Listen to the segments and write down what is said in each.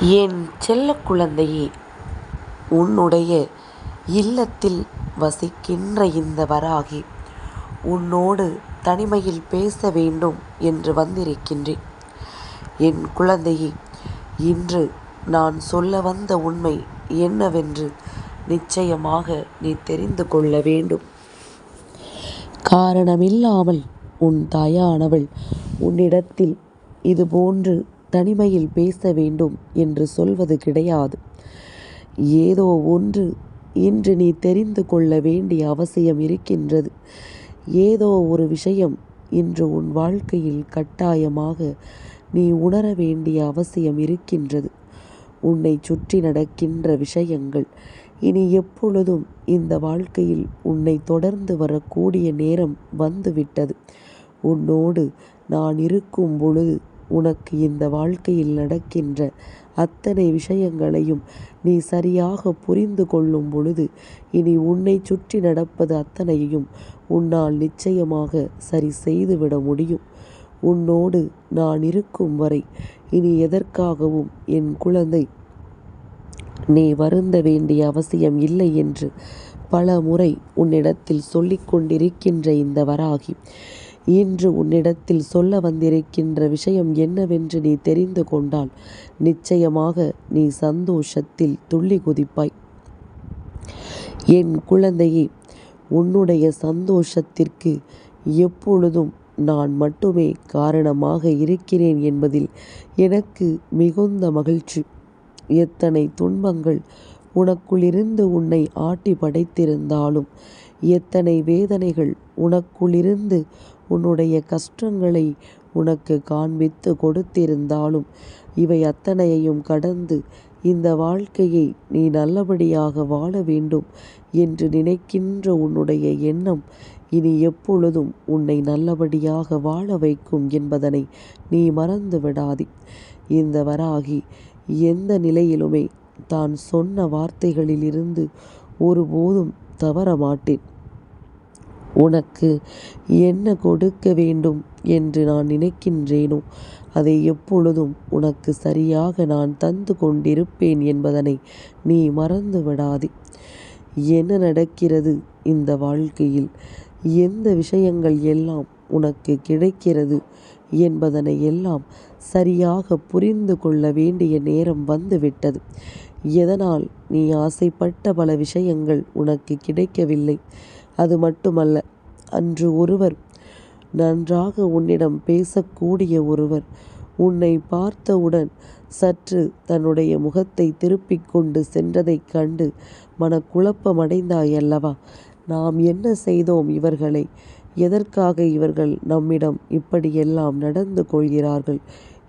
என் செல்ல குழந்தையே உன்னுடைய இல்லத்தில் வசிக்கின்ற இந்த வராகி உன்னோடு தனிமையில் பேச வேண்டும் என்று வந்திருக்கின்றேன். என் குழந்தையே இன்று நான் சொல்ல வந்த உண்மை என்னவென்று நிச்சயமாக நீ தெரிந்து கொள்ள வேண்டும். காரணமில்லாமல் உன் தாயானவள் உன்னிடத்தில் இதுபோன்று தனிமையில் பேச வேண்டும் என்று சொல்வது கிடையாது. ஏதோ ஒன்று இன்று நீ தெரிந்து கொள்ள வேண்டிய அவசியம் இருக்கின்றது. ஏதோ ஒரு விஷயம் இன்று உன் வாழ்க்கையில் கட்டாயமாக நீ உணர வேண்டிய அவசியம் இருக்கின்றது. உன்னை சுற்றி நடக்கின்ற விஷயங்கள் இனி எப்பொழுதும் இந்த வாழ்க்கையில் உன்னை தொடர்ந்து வரக்கூடிய நேரம் வந்துவிட்டது. உன்னோடு நான் இருக்கும் பொழுது உனக்கு இந்த வாழ்க்கையில் நடக்கின்ற அத்தனை விஷயங்களையும் நீ சரியாக புரிந்து கொள்ளும் பொழுது இனி உன்னை சுற்றி நடப்பது அத்தனையும் உன்னால் நிச்சயமாக சரி செய்துவிட முடியும். உன்னோடு நான் இருக்கும் வரை இனி எதற்காகவும் என் குழந்தை நீ வருந்த வேண்டிய அவசியம் இல்லை என்று பல முறை உன்னிடத்தில் சொல்லிக் கொண்டிருக்கின்ற இந்த வராகி இன்று உன்னிடத்தில் சொல்ல வந்திருக்கின்ற விஷயம் என்னவென்று நீ தெரிந்து கொண்டால் நிச்சயமாக நீ சந்தோஷத்தில் துள்ளி குதிப்பாய். என் குழந்தையே உன்னுடைய சந்தோஷத்திற்கு எப்பொழுதும் நான் மட்டுமே காரணமாக இருக்கிறேன் என்பதில் எனக்கு மிகுந்த மகிழ்ச்சி. எத்தனை துன்பங்கள் உனக்குள்ளிருந்து உன்னை ஆட்டி படைத்திருந்தாலும் எத்தனை வேதனைகள் உனக்குள்ளிருந்து உன்னுடைய கஷ்டங்களை உனக்கு காண்பித்து கொடுத்திருந்தாலும் இவை அத்தனையையும் கடந்து இந்த வாழ்க்கையை நீ நல்லபடியாக வாழ வேண்டும் என்று நினைக்கின்ற உன்னுடைய எண்ணம் இனி எப்பொழுதும் உன்னை நல்லபடியாக வாழ வைக்கும் என்பதனை நீ மறந்து விடாதே. இந்த வராகி எந்த நிலையிலுமே தான் சொன்ன வார்த்தைகளிலிருந்து ஒருபோதும் தவற மாட்டேன். உனக்கு என்ன கொடுக்க வேண்டும் என்று நான் நினைக்கின்றேனோ அதை எப்பொழுதும் உனக்கு சரியாக நான் தந்து கொண்டிருப்பேன் என்பதனை நீ மறந்து விடாதே என்ன நடக்கிறது இந்த வாழ்க்கையில்? எந்த விஷயங்கள் எல்லாம் உனக்கு கிடைக்கிறது என்பதனை எல்லாம் சரியாக புரிந்து கொள்ள வேண்டிய நேரம் வந்துவிட்டது. எதனால் நீ ஆசைப்பட்ட பல விஷயங்கள் உனக்கு கிடைக்கவில்லை? அது மட்டுமல்ல அன்று ஒருவர் நன்றாக உன்னிடம் பேசக்கூடிய ஒருவர் உன்னை பார்த்தவுடன் சற்று தன்னுடைய முகத்தை திருப்பிக் கொண்டு சென்றதைக் கண்டு மனக்குழப்பமடைந்தாயல்லவா நாம் என்ன செய்தோம் இவர்களை? எதற்காக இவர்கள் நம்மிடம் இப்படியெல்லாம் நடந்து கொள்கிறார்கள்?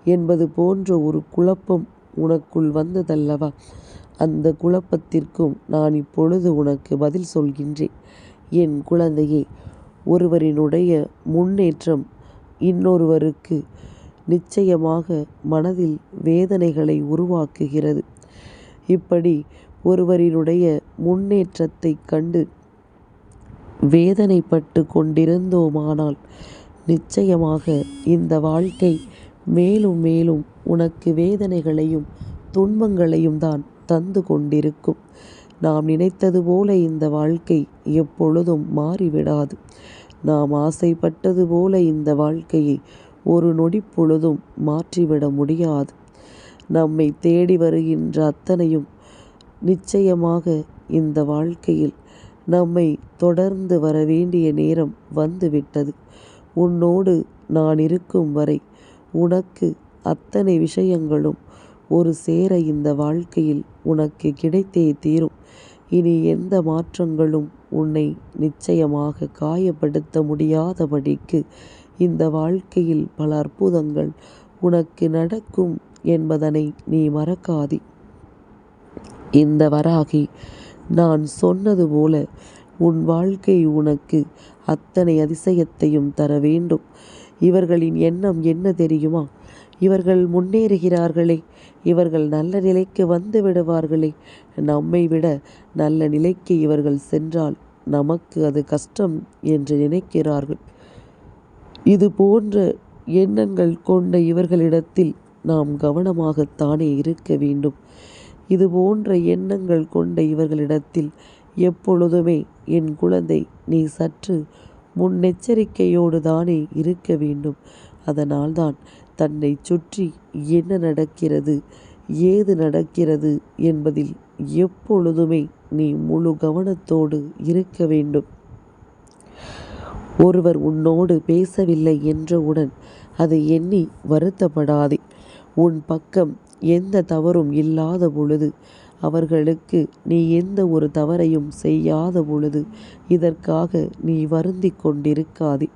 என்பது போன்ற ஒரு குழப்பம் உனக்குள் வந்ததல்லவா? அந்த குழப்பத்திற்கும் நான் இப்பொழுது உனக்கு பதில் சொல்கின்றேன். என் குழந்தையே ஒருவரினுடைய முன்னேற்றம் இன்னொருவருக்கு நிச்சயமாக மனதில் வேதனைகளை உருவாக்குகிறது. இப்படி ஒருவரினுடைய முன்னேற்றத்தை கண்டு வேதனைப்பட்டு கொண்டிருந்தோமானால் நிச்சயமாக இந்த வாழ்க்கை மேலும் மேலும் உனக்கு வேதனைகளையும் துன்பங்களையும் தான் தந்து கொண்டிருக்கும். நாம் நினைத்தது போல இந்த வாழ்க்கை எப்பொழுதும் மாறிவிடாது. நாம் ஆசைப்பட்டது போல இந்த வாழ்க்கையை ஒரு நொடி பொழுதும் மாற்றிவிட முடியாது. நம்மை தேடி வருகின்ற அத்தனையும் நிச்சயமாக இந்த வாழ்க்கையில் நம்மை தொடர்ந்து வர வேண்டிய நேரம் வந்துவிட்டது. உன்னோடு நான் இருக்கும் வரை உனக்கு அத்தனை விஷயங்களும் ஒரு சேர இந்த வாழ்க்கையில் உனக்கு கிடைத்தே தீரும். இனி எந்த மாற்றங்களும் உன்னை நிச்சயமாக காயப்படுத்த முடியாதபடிக்கு இந்த வாழ்க்கையில் பல அற்புதங்கள் உனக்கு நடக்கும் என்பதனை நீ மறக்காதே. இந்த வராகி நான் சொன்னது போல உன் வாழ்க்கை உனக்கு அத்தனை அதிசயத்தையும் தர வேண்டும். இவர்களின் எண்ணம் என்ன தெரியுமா? இவர்கள் முன்னேறுகிறார்களே. இவர்கள் நல்ல நிலைக்கு வந்து விடுவார்களே. நம்மை விட நல்ல நிலைக்கு இவர்கள் சென்றால் நமக்கு அது கஷ்டம் என்று நினைக்கிறார்கள். இது போன்ற எண்ணங்கள் கொண்ட இவர்களிடத்தில் நாம் கவனமாகத்தானே இருக்க வேண்டும். இது போன்ற எண்ணங்கள் கொண்ட இவர்களிடத்தில் எப்பொழுதுமே என் குழந்தை நீ சற்று முன்னெச்சரிக்கையோடு தானே இருக்க வேண்டும். அதனால்தான் தன்னை சுற்றி என்ன நடக்கிறது ஏது நடக்கிறது என்பதில் எப்பொழுதுமே நீ முழு கவனத்தோடு இருக்க வேண்டும். ஒருவர் உன்னோடு பேசவில்லை என்றவுடன் அதை எண்ணி வருத்தப்படாதே. உன் பக்கம் எந்த தவறும் இல்லாத பொழுது அவர்களுக்கு நீ எந்த ஒரு தவறையும் செய்யாத பொழுது இதற்காக நீ வருந்தி கொண்டிருக்காதே.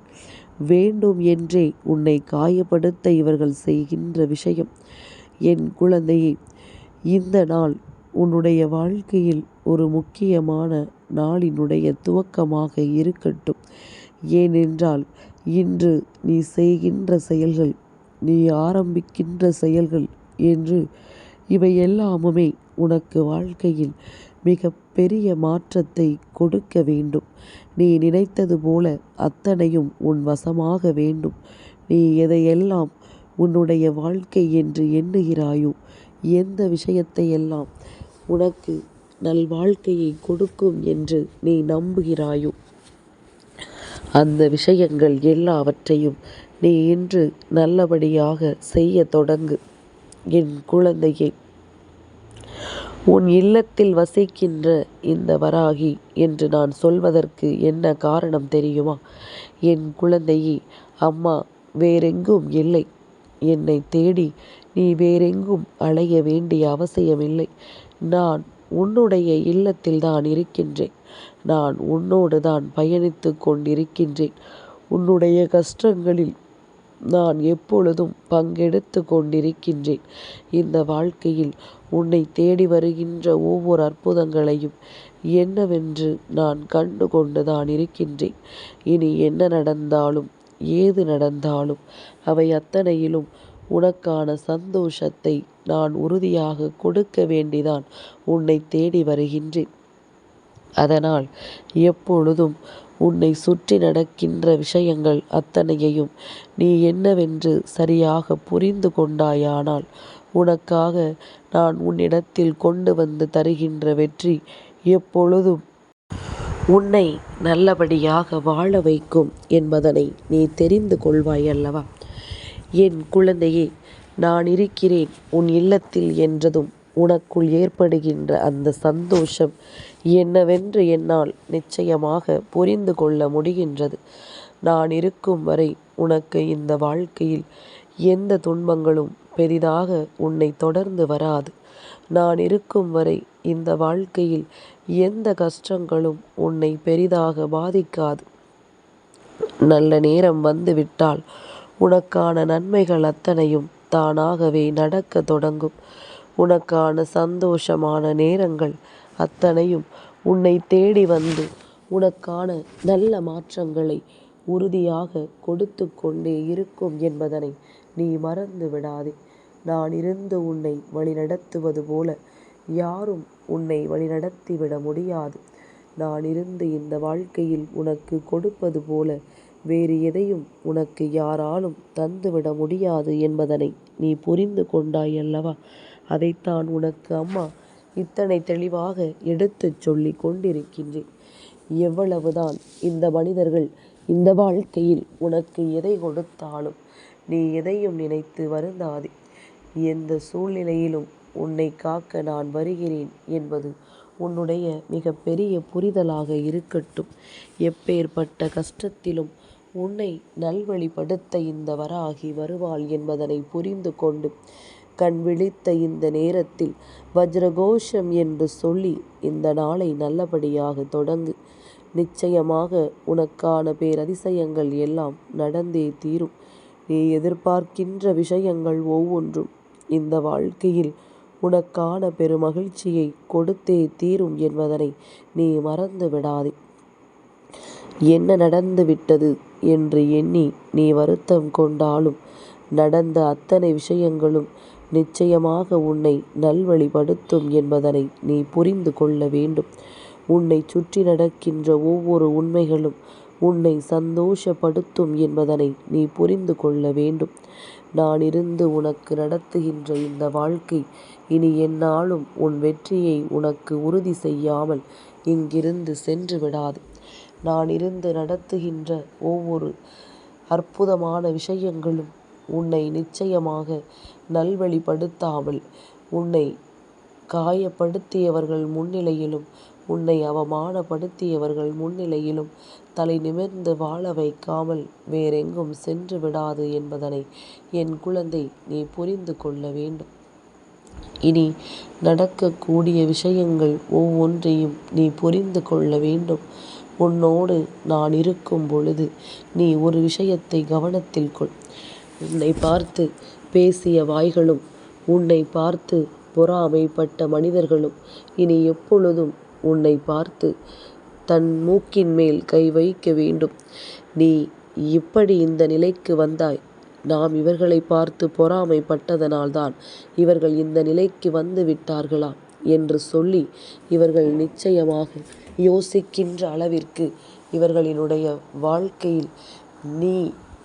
வேண்டும் என்றே உன்னை காயப்படுத்த இவர்கள் செய்கின்ற விஷயம் என் குழந்தையே இந்த நாள் உன்னுடைய வாழ்க்கையில் ஒரு முக்கியமான நாளினுடைய துவக்கமாக இருக்கட்டும். ஏனென்றால் இன்று நீ செய்கின்ற செயல்கள் நீ ஆரம்பிக்கின்ற செயல்கள் என்று இவை எல்லாமுமே உனக்கு வாழ்க்கையில் மிக பெரிய மாற்றத்தை கொடுக்க வேண்டும். நீ நினைத்தது போல அத்தனையும் உன் வசமாக வேண்டும். நீ எதையெல்லாம் உன்னுடைய வாழ்க்கை என்று எண்ணுகிறாயோ எந்த விஷயத்தை எல்லாம் உனக்கு நல்வாழ்க்கையை கொடுக்கும் என்று நீ நம்புகிறாயோ அந்த விஷயங்கள் எல்லாவற்றையும் நீ இன்று நல்லபடியாக செய்ய தொடங்கு. என் குழந்தையை உன் இல்லத்தில் வசிக்கின்ற இந்த வராகி என்று நான் சொல்வதற்கு என்ன காரணம் தெரியுமா? என் குழந்தையே அம்மா வேறெங்கும் இல்லை. என்னை தேடி நீ வேறெங்கும் அலைய வேண்டிய அவசியமில்லை. நான் உன்னுடைய இல்லத்தில் தான் இருக்கின்றேன். நான் உன்னோடு தான் பயணித்து கொண்டிருக்கின்றேன். உன்னுடைய கஷ்டங்களில் நான் எப்பொழுதும் பங்கெடுத்து கொண்டிருக்கின்றேன். இந்த வாழ்க்கையில் உன்னை தேடி வருகின்ற ஒவ்வொரு அற்புதங்களையும் என்னவென்று நான் கண்டு கொண்டுதான் இருக்கின்றேன். இனி என்ன நடந்தாலும் ஏது நடந்தாலும் அவை அத்தனையிலும் உனக்கான சந்தோஷத்தை நான் உறுதியாக கொடுக்க வேண்டிதான் உன்னை தேடி வருகின்றேன். அதனால் எப்பொழுதும் உன்னை சுற்றி நடக்கின்ற விஷயங்கள் அத்தனையையும் நீ என்னவென்று சரியாக புரிந்து கொண்டாயானால் உனக்காக நான் உன்னிடத்தில் கொண்டு வந்து தருகின்ற வெற்றி எப்பொழுதும் உன்னை நல்லபடியாக வாழ வைக்கும் என்பதனை நீ தெரிந்து கொள்வாய் அல்லவா? என் குழந்தையே நான் இருக்கிறேன் உன் இல்லத்தில் என்றதும் உனக்குள் ஏற்படுகின்ற அந்த சந்தோஷம் என்னவென்று என்னால் நிச்சயமாக புரிந்து கொள்ள முடிகின்றது. நான் இருக்கும் வரை உனக்கு இந்த வாழ்க்கையில் எந்த துன்பங்களும் பெரிதாக உன்னை தொடர்ந்து வராது. நான் இருக்கும் வரை இந்த வாழ்க்கையில் எந்த கஷ்டங்களும் உன்னை பெரிதாக பாதிக்காது. நல்ல நேரம் வந்துவிட்டால் உனக்கான நன்மைகள் அத்தனையும் தானாகவே நடக்க தொடங்கும். உனக்கான சந்தோஷமான நேரங்கள் அத்தனையும் உன்னை தேடி வந்து உனக்கான நல்ல மாற்றங்களை உறுதியாக கொடுத்து கொண்டே இருக்கும் என்பதனை நீ மறந்து விடாதே. நான் இருந்து உன்னை வழிநடத்துவது போல யாரும் உன்னை வழிநடத்திவிட முடியாது. நான் இருந்து இந்த வாழ்க்கையில் உனக்கு கொடுப்பது போல வேறு எதையும் உனக்கு யாராலும் தந்துவிட முடியாது என்பதனை நீ புரிந்து கொண்டாய் அல்லவா அதைத்தான் உனக்கு அம்மா இத்தனை தெளிவாக எடுத்துச் சொல்லி கொண்டிருக்கின்றேன். எவ்வளவுதான் இந்த மனிதர்கள் இந்த வாழ்க்கையில் உனக்கு எதை கொடுத்தாலும் நீ எதையும் நினைத்து வருந்தாதே. எந்த சூழ்நிலையிலும் உன்னை காக்க நான் வருகிறேன் என்பது உன்னுடைய மிகப்பெரிய புரிதலாக இருக்கட்டும். எப்பேற்பட்ட கஷ்டத்திலும் உன்னை நல்வழிப்படுத்த இந்த வராகி வருவாள் என்பதனை புரிந்து கொண்டு கண் விழித்த இந்த நேரத்தில் வஜ்ரகோஷம் என்று சொல்லி இந்த நாளை நல்லபடியாக தொடங்கு. நிச்சயமாக உனக்கான பேரதிசயங்கள் எல்லாம் நடந்தே தீரும். நீ எதிர்பார்க்கின்ற விஷயங்கள் ஒவ்வொன்றும் இந்த வாழ்க்கையில் உனக்கான பெருமகிழ்ச்சியை கொடுத்தே தீரும் என்பதனை நீ மறந்து விடாதே. என்ன நடந்து விட்டது என்று எண்ணி நீ வருத்தம் கொண்டாலும் நடந்த அத்தனை விஷயங்களும் நிச்சயமாக உன்னை நல்வழிப்படுத்தும் என்பதனை நீ புரிந்து கொள்ள வேண்டும். உன்னை சுற்றி நடக்கின்ற ஒவ்வொரு உண்மைகளும் உன்னை சந்தோஷப்படுத்தும் என்பதனை நீ புரிந்து கொள்ள வேண்டும். நான் இருந்து உனக்கு நடத்துகின்ற இந்த வாழ்க்கை இனி எந்நாளும் உன் வெற்றியை உனக்கு உறுதி செய்யாமல் இங்கிருந்து சென்று விடாது. நான் இருந்து நடத்துகின்ற ஒவ்வொரு அற்புதமான விஷயங்களும் உன்னை நிச்சயமாக நல்வழிப்படுத்தாமல் உன்னை காயப்படுத்தியவர்கள் முன்னிலையிலும் உன்னை அவமானப்படுத்தியவர்கள் முன்னிலையிலும் தலை நிமிர்ந்து வாழ வைக்காமல் வேறெங்கும் சென்று விடாது என்பதனை என் குழந்தை நீ புரிந்து கொள்ள வேண்டும். இனி நடக்கக்கூடிய விஷயங்கள் ஒவ்வொன்றையும் நீ புரிந்து கொள்ள வேண்டும். உன்னோடு நான் இருக்கும் பொழுது நீ ஒரு விஷயத்தை கவனத்தில் கொள். உன்னை பார்த்து பேசிய வாய்களும் உன்னை பார்த்து பொறாமைப்பட்ட மனிதர்களும் இனி எப்பொழுதும் உன்னை பார்த்து தன் மூக்கின் மேல் கை வைக்க வேண்டும். நீ இப்படி இந்த நிலைக்கு வந்தாய். நாம் இவர்களை பார்த்து பொறாமைப்பட்டதனால்தான் இவர்கள் இந்த நிலைக்கு வந்து விட்டார்களா என்று சொல்லி இவர்கள் நிச்சயமாக யோசிக்கின்ற அளவிற்கு இவர்களினுடைய வாழ்க்கையில் நீ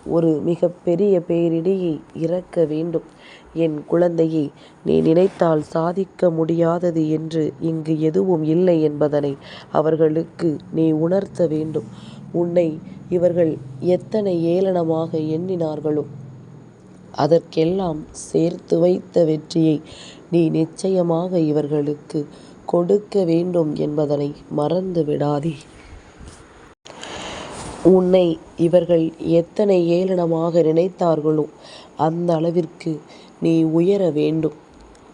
ஒரு மிக பெரிய பேரிடியை இறக்க வேண்டும். என் குழந்தையை நீ நினைத்தால் சாதிக்க முடியாதது என்று இங்கு எதுவும் இல்லை என்பதனை அவர்களுக்கு நீ உணர்த்த வேண்டும். உன்னை இவர்கள் எத்தனை ஏளனமாக எண்ணினார்களோ அதற்கெல்லாம் சேர்த்து வைத்த வெற்றியை நீ நிச்சயமாக இவர்களுக்கு கொடுக்க வேண்டும் என்பதனை மறந்து விடாதே உன்னை இவர்கள் எத்தனை ஏளனமாக நினைத்தார்களோ அந்த அளவிற்கு நீ உயர வேண்டும்.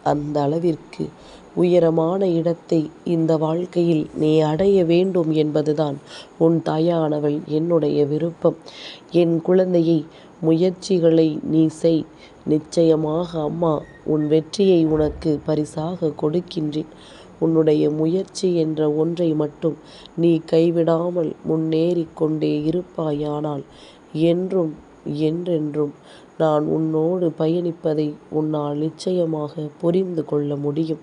அந்த அளவிற்கு உயரமான இடத்தை இந்த வாழ்க்கையில் நீ அடைய வேண்டும் என்பதுதான் உன் தாயானவள் என்னுடைய விருப்பம். என் குழந்தையை முயற்சிகளை நீ செய். நிச்சயமாக அம்மா உன் வெற்றியை உனக்கு பரிசாக கொடுக்கின்றேன். உன்னுடைய முயற்சி என்ற ஒன்றை மட்டும் நீ கைவிடாமல் முன்னேறிக் கொண்டே இருப்பாயானால் என்றும் என்றென்றும் நான் உன்னோடு பயணிப்பதை உன்னால் நிச்சயமாக புரிந்து கொள்ள முடியும்.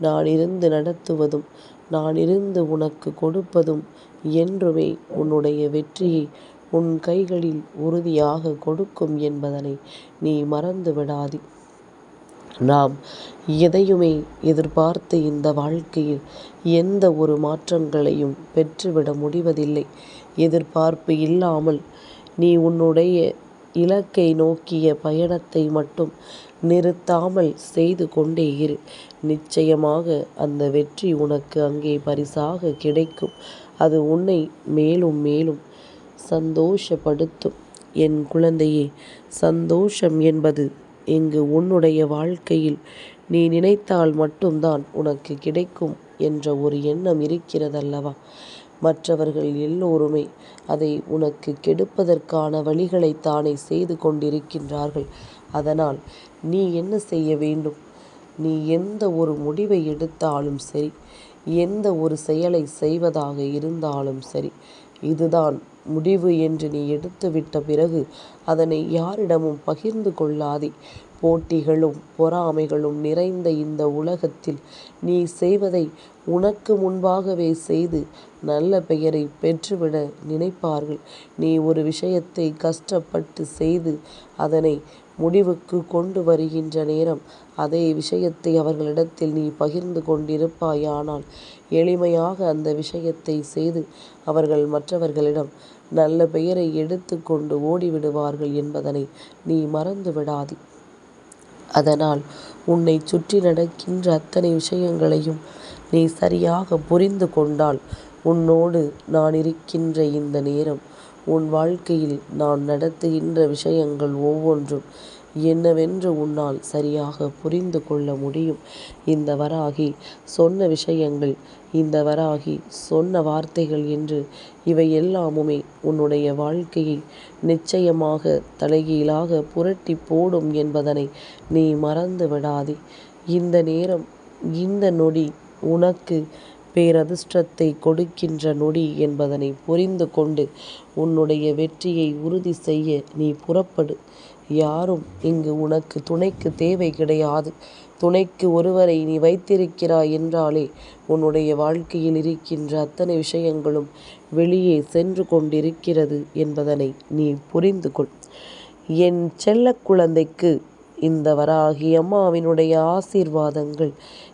நான் இருந்து நடத்துவதும் நான் இருந்து உனக்கு கொடுப்பதும் என்றுமே உன்னுடைய வெற்றியை உன் கைகளில் உறுதியாக கொடுக்கும் என்பதனை நீ மறந்து விடாதே நாம் எதையுமே எதிர்பார்த்து இந்த வாழ்க்கையில் எந்த ஒரு மாற்றங்களையும் பெற்றுவிட முடிவதில்லை. எதிர்பார்ப்பு இல்லாமல் நீ உன்னுடைய இலக்கை நோக்கிய பயணத்தை மட்டும் நிறுத்தாமல் செய்து கொண்டே இரு. நிச்சயமாக அந்த வெற்றி உனக்கு அங்கே பரிசாக கிடைக்கும். அது உன்னை மேலும் மேலும் சந்தோஷப்படுத்தும். என் குழந்தையே சந்தோஷம் என்பது இங்கு உன்னுடைய வாழ்க்கையில் நீ நினைத்தால் மட்டும்தான் உனக்கு கிடைக்கும் என்ற ஒரு எண்ணம் இருக்கிறதல்லவா? மற்றவர்கள் எல்லோருமே அதை உனக்கு கெடுப்பதற்கான வழிகளை தானே செய்து கொண்டிருக்கின்றார்கள். அதனால் நீ என்ன செய்ய வேண்டும்? நீ எந்த ஒரு முடிவை எடுத்தாலும் சரி எந்த ஒரு செயலை செய்வதாக இருந்தாலும் சரி இதுதான் முடிவு என்று நீ எடுத்துவிட்ட பிறகு அதனை யாரிடமும் பகிர்ந்து கொள்ளாதே. போட்டிகளும் பொறாமைகளும் நிறைந்த இந்த உலகத்தில் நீ செய்வதை உனக்கு முன்பாகவே செய்து நல்ல பெயரை பெற்றுவிட நினைப்பார்கள். நீ ஒரு விஷயத்தை கஷ்டப்பட்டு செய்து அதனை முடிவுக்கு கொண்டு வருகின்ற நேரம் அதே விஷயத்தை அவர்களிடத்தில் நீ பகிர்ந்து கொண்டிருப்பாயானால் எளிமையாக அந்த விஷயத்தை செய்து அவர்கள் மற்றவர்களிடம் நல்ல பெயரை எடுத்து கொண்டு ஓடிவிடுவார்கள் என்பதனை நீ மறந்து விடாதே. அதனால் உன்னை சுற்றி நடக்கின்ற அத்தனை விஷயங்களையும் நீ சரியாக புரிந்து கொண்டால் உன்னோடு நான் இருக்கின்ற இந்த நேரம் உன் வாழ்க்கையில் நான் நடத்துகின்ற விஷயங்கள் ஒவ்வொன்றும் என்னவென்று உன்னால் சரியாக புரிந்து கொள்ள முடியும். இந்த வராகி சொன்ன விஷயங்கள் இந்த வராகி சொன்ன வார்த்தைகள் என்று இவை எல்லாமுமே உன்னுடைய வாழ்க்கையை நிச்சயமாக தலைகீழாக புரட்டி போடும் என்பதனை நீ மறந்து விடாதே இந்த நேரம் இந்த நொடி உனக்கு பேரதிர்ஷ்டத்தை கொடுக்கின்ற நொடி என்பதனை புரிந்து கொண்டு உன்னுடைய வெற்றியை உறுதி செய்ய நீ புறப்படு. யாரும் இங்கு உனக்கு துணைக்கு தேவை கிடையாது. துணைக்கு ஒருவரை நீ வைத்திருக்கிறாய் என்றாலே உன்னுடைய வாழ்க்கையில் இருக்கின்ற அத்தனை விஷயங்களும் வெளியே சென்று கொண்டிருக்கிறது என்பதனை நீ புரிந்து கொள். என் செல்ல குழந்தைக்கு இந்த வராகி அம்மாவினுடைய ஆசீர்வாதங்கள்